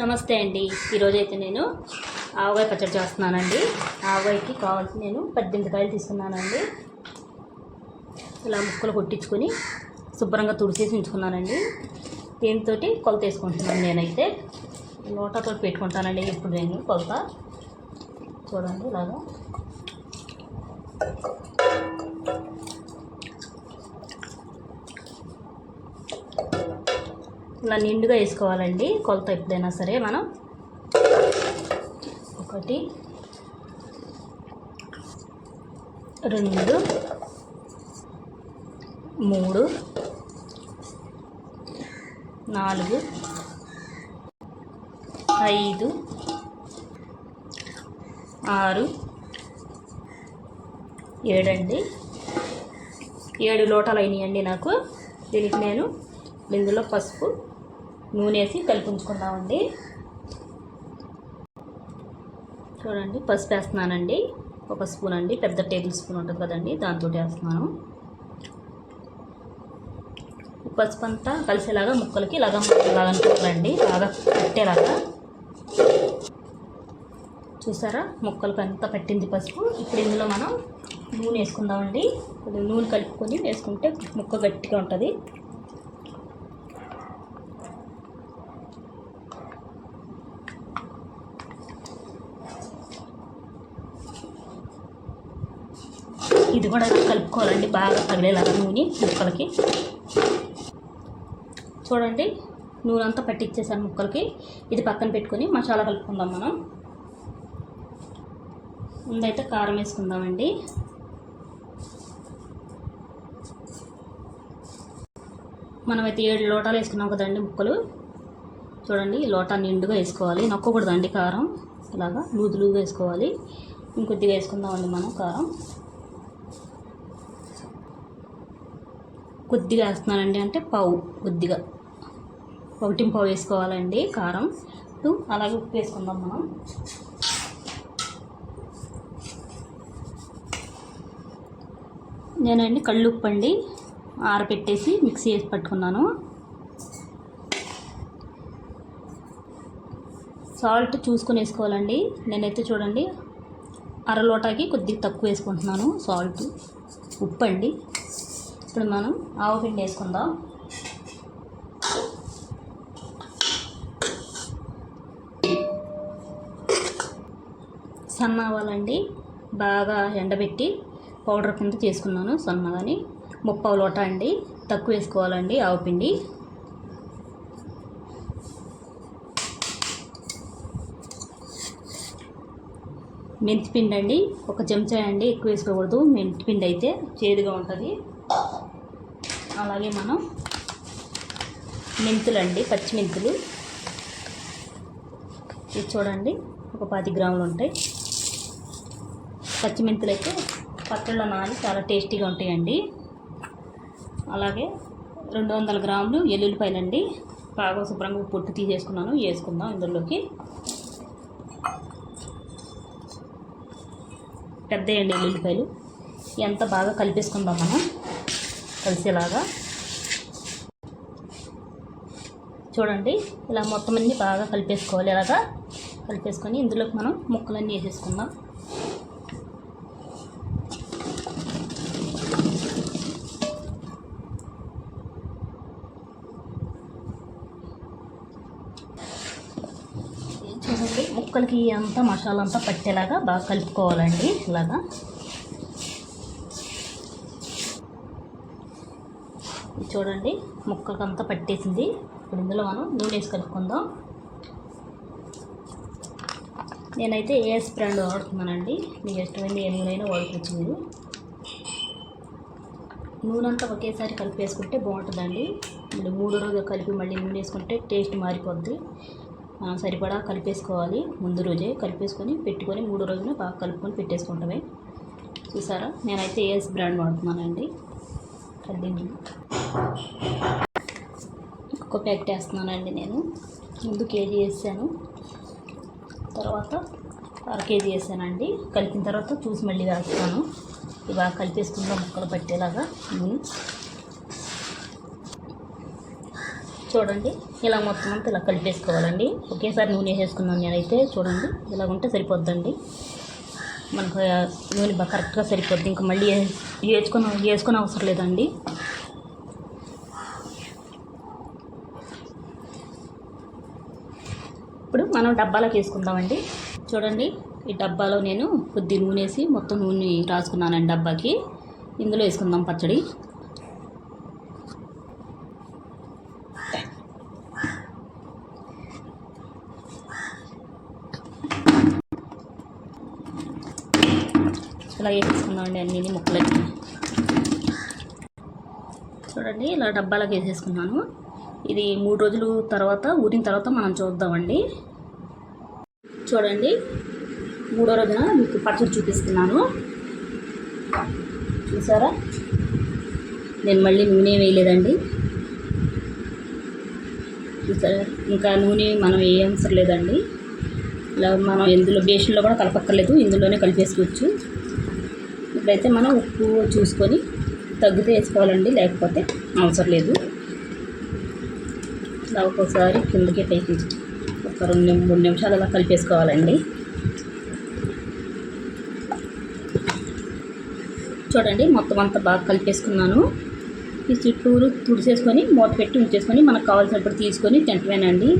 నమస్తే అండి. ఈరోజైతే నేను ఆవగాయ పచ్చడి చేస్తున్నానండి. ఆవగాయకి కావాల్సి నేను పద్దెనిమిది కాయలు తీసుకున్నానండి. ఇలా ముక్కలు కొట్టించుకొని శుభ్రంగా తుడిచేసి ఉంచుకున్నానండి. దీంతో కొలత వేసుకుంటున్నాను నేనైతే. లోటతో పెట్టుకుంటానండి. ఇప్పుడు నేను కొలత. చూడండి ఇలాగా. ఇలా నిండుగా వేసుకోవాలండి. కొలత ఎప్పుడైనా సరే మనం. ఒకటి రెండు మూడు నాలుగు ఐదు ఆరు ఏడండి. ఏడు లోటాలు అయినాయండి నాకు. దీనికి నేను ఇందులో పసుపు నూనె వేసి కలిపించుకుందామండి. చూడండి పసుపు వేస్తున్నానండి. ఒక స్పూన్ అండి పెద్ద టేబుల్ స్పూన్ ఉంటుంది కదండి దాంతో వేస్తున్నాను. పసుపు అంతా కలిసేలాగా ముక్కలకి ఇలాగా ఇలాగ అనుకోవాలండి బాగా పెట్టేలాగా. చూసారా ముక్కలకి అంతా పట్టింది పసుపు. ఇప్పుడు ఇందులో మనం నూనె వేసుకుందామండి. కొద్దిగా నూనె కలుపుకొని వేసుకుంటే ముక్క గట్టిగా ఉంటుంది. ఇది కూడా కలుపుకోవాలండి. బాగా తగిలేలాగా నూనె ముక్కలకి. చూడండి నూనె అంతా పట్టించేసాను ముక్కలకి. ఇది పక్కన పెట్టుకొని మసాలా కలుపుకుందాం మనం. ముందైతే కారం వేసుకుందామండి. మనమైతే ఏడు లోటాలు వేసుకున్నాం కదండి ముక్కలు. చూడండి లోటా నిండుగా వేసుకోవాలి. నొక్కకూడదండి కారం. ఇలాగా లూజు లూజుగా వేసుకోవాలి. ఇంకొద్దిగా వేసుకుందామండి మనం కారం. కొద్దిగా వేస్తున్నానండి. అంటే పావు కొద్దిగా. ఒకటి పావు వేసుకోవాలండి కారం. టూ అలాగే ఉప్పు వేసుకుందాం మనం. నేనండి కళ్ళు ఉప్పు అండి ఆరపెట్టేసి మిక్సీ వేసి పట్టుకున్నాను. సాల్ట్ చూసుకొని వేసుకోవాలండి. నేనైతే చూడండి అర లోటాకి కొద్దిగా తక్కువ వేసుకుంటున్నాను సాల్ట్. ఉప్పు అండి ఇప్పుడు మనం ఆవు పిండి వేసుకుందాం. సన్న ఆవాలండి. బాగా ఎండబెట్టి పౌడర్ కింద చేసుకున్నాను సన్నగాని ముప్పావు లోట అండి. తక్కువ వేసుకోవాలండి ఆవు పిండి. మెంతిపిండి అండి ఒక చెంచా అండి. ఎక్కువ వేసుకోకూడదు. మెంతిపిండి అయితే చేదుగా ఉంటుంది. అలాగే మనం మెంతులు అండి పచ్చిమెంతులు. ఇది చూడండి ఒక పది గ్రాములు ఉంటాయి. పచ్చిమెంతులు అయితే పచ్చళ్ళ నాని చాలా టేస్టీగా ఉంటాయండి. అలాగే రెండు వందల గ్రాములు ఎల్లుల్లిపాయలండి. బాగా శుభ్రంగా పొట్టు తీసేసుకున్నాను వేసుకుందాం ఇందులోకి. పెద్ద అండి ఎల్లుల్లిపాయలు. ఎంత బాగా కలిపేసుకుందాం మనం. కలిసేలాగా. చూడండి ఇలా మొత్తం అన్నీ బాగా కలిపేసుకోవాలి. ఇలాగా కలిపేసుకొని ఇందులోకి మనం ముక్కలన్నీ వేసేసుకుందాం. చూడండి ముక్కలకి అంతా మసాలా అంతా పట్టేలాగా బాగా కలుపుకోవాలండి. ఇలాగా. చూడండి ముక్కలకి అంతా పట్టేసింది. ఇప్పుడు ఇందులో మనం నూనె వేసి కలుపుకుందాం. నేనైతే ఏఎస్ బ్రాండ్ వాడుతున్నానండి? మీకు ఇష్టమైంది ఏ నూనె అయినా వాడుకోవచ్చు మీరు నూనె అంతా ఒకేసారి కలిపి వేసుకుంటే బాగుంటుందండి. మళ్ళీ మూడు రోజులు కలిపి మళ్ళీ నూనె వేసుకుంటే టేస్ట్ మారిపోద్ది. మనం సరిపడా కలిపేసుకోవాలి. ముందు రోజే కలిపేసుకొని పెట్టుకొని మూడు రోజులు బాగా కలుపుకొని పెట్టేసుకుంటామే. చూసారా? నేనైతే ఏఎస్ బ్రాండ్ వాడుతున్నానండి. కడ్డీ నూనె ప్యాకెట్ వేస్తున్నానండి నేను. ముందు కేజీ వేసాను. తర్వాత అర కేజీ వేసానండి. కలిపిన తర్వాత చూసి మళ్ళీ వేస్తాను. ఇలా కలిపేసుకుందాం ముక్కలు పట్టేలాగా. నూనె చూడండి ఇలా మొత్తం అంతా ఇలా కలిపేసుకోవాలండి. ఒకేసారి నూనె వేసేసుకున్నాను నేనైతే. చూడండి ఇలా ఉంటే సరిపోద్దండి. మనకు నూనె బాగా కరెక్ట్గా సరిపోద్ది. ఇంకా మళ్ళీ వేసుకొని వేసుకొని అవసరం లేదండి. ఇప్పుడు మనం డబ్బాలోకి వేసుకుందామండి. చూడండి ఈ డబ్బాలో నేను కొద్ది నూనె వేసి మొత్తం నూనె రాసుకున్నానండి డబ్బాకి. ఇందులో వేసుకుందాం పచ్చడి. ఇలా వేసేసుకుందామండి అన్నీ ముక్కలకి. చూడండి ఇలా డబ్బాలకు వేసేసుకున్నాను. ఇది మూడు రోజులు తర్వాత ఊరిన తర్వాత మనం చూద్దామండి. చూడండి మూడో రోజున మీకు పచ్చడి చూపిస్తున్నాను. చూసారా? నేను మళ్ళీ నూనె వేయలేదండి. చూసారా? ఇంకా నూనె మనం ఏ అవసరం లేదండి. ఇలా మనం ఇందులో బేషన్లో కూడా కలపక్కర్లేదు ఇందులోనే కలిపేసుకోవచ్చు. ఇప్పుడైతే మనం ఉప్పు చూసుకొని తగ్గితే వేసుకోవాలండి లేకపోతే అవసరం లేదు. ఇలా ఒక్కోసారి కిందకి పైకి ఒక రెండు మూడు నిమిషాలు అలా కలిపేసుకోవాలండి. చూడండి మొత్తం అంతా బాగా కలిపేసుకున్నాను. ఈ చుట్టూరు తుడిసేసుకొని మూత పెట్టి ఉంచేసుకొని మనకు కావాల్సినప్పుడు తీసుకొని తింటమేనండి.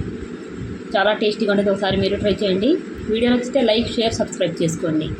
చాలా టేస్టీగా ఉండేది ఒకసారి మీరు ట్రై చేయండి. వీడియో నచ్చితే లైక్ షేర్ సబ్స్క్రైబ్ చేసుకోండి.